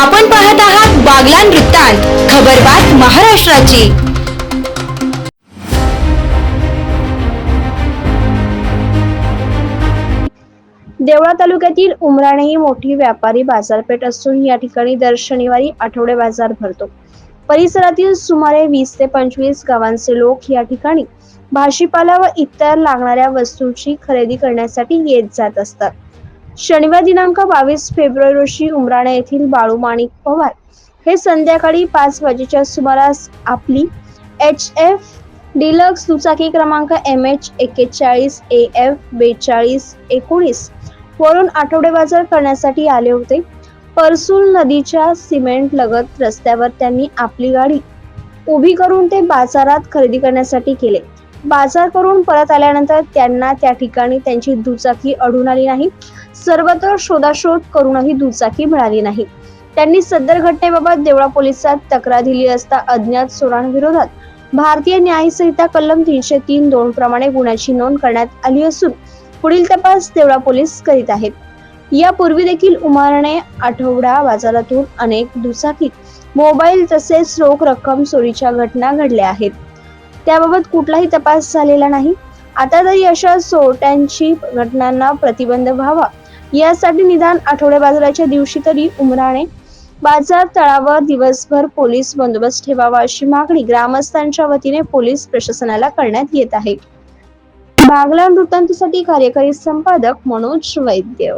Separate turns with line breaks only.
आपण पाहत आहात बागलान वृत्तांत खबरबात महाराष्ट्राची.
देवळा तालुक्यातील उमराणे ही मोठी व्यापारी बाजारपेठ असून या ठिकाणी दर शनिवारी आठवडे बाजार भरतो. परिसरातील सुमारे वीस ते पंचवीस गावांचे लोक या ठिकाणी भाजीपाला व इतर लागणाऱ्या वस्तूंची खरेदी करण्यासाठी येत जात असतात. शनिवार दिनांक बावीस फेब्रुवारी रोजी उमराणे येथील बाळू माणिक पवार हे संध्याकाळी पाच वाजेच्या सुमारास आपली एच एफ डिलक्स दुचाकी क्रमांक एम एच एक्केचाळीस ए एफ बेचाळीस एकोणीस वरून आठवडे बाजार करण्यासाठी आले होते. परसूल नदीच्या सिमेंट लगत रस्त्यावर त्यांनी आपली गाडी उभी करून ते बाजारात खरेदी करण्यासाठी केले बाजार करून परत आल्यानंतर त्यांना त्या ठिकाणी त्यांची दुचाकी अडून आली नाही. सर्वत्र शोधाशोध करूनही दुचाकी मिळाली नाही. त्यांनी सदर घटनेबाबत देवळा पोलिसात तक्रार दिली असता अज्ञात चोरांविरोधात भारतीय न्याय संहिता कलम तीनशे तीन दोन प्रमाणे गुन्ह्याची नोंद करण्यात आली असून पुढील तपास देवळा पोलीस करीत आहेत. यापूर्वी देखील उमारणे आठवडा बाजारातून अनेक दुचाकी मोबाईल तसेच रोख रक्कम चोरीच्या घटना घडल्या आहेत. त्याबाबत कुठलाही तपास झालेला नाही. आता तरी अशा चोरट्यांची घटनांना प्रतिबंध व्हावा. यासाठी निदान आठवडे बाजाराच्या दिवशी तरी उमराणे बाजार तळावर दिवसभर पोलीस बंदोबस्त ठेवावा अशी मागणी ग्रामस्थांच्या वतीने पोलीस प्रशासनाला करण्यात येत आहे. बागला वृत्तांतसाठी कार्यकारी संपादक मनोज वैद्य.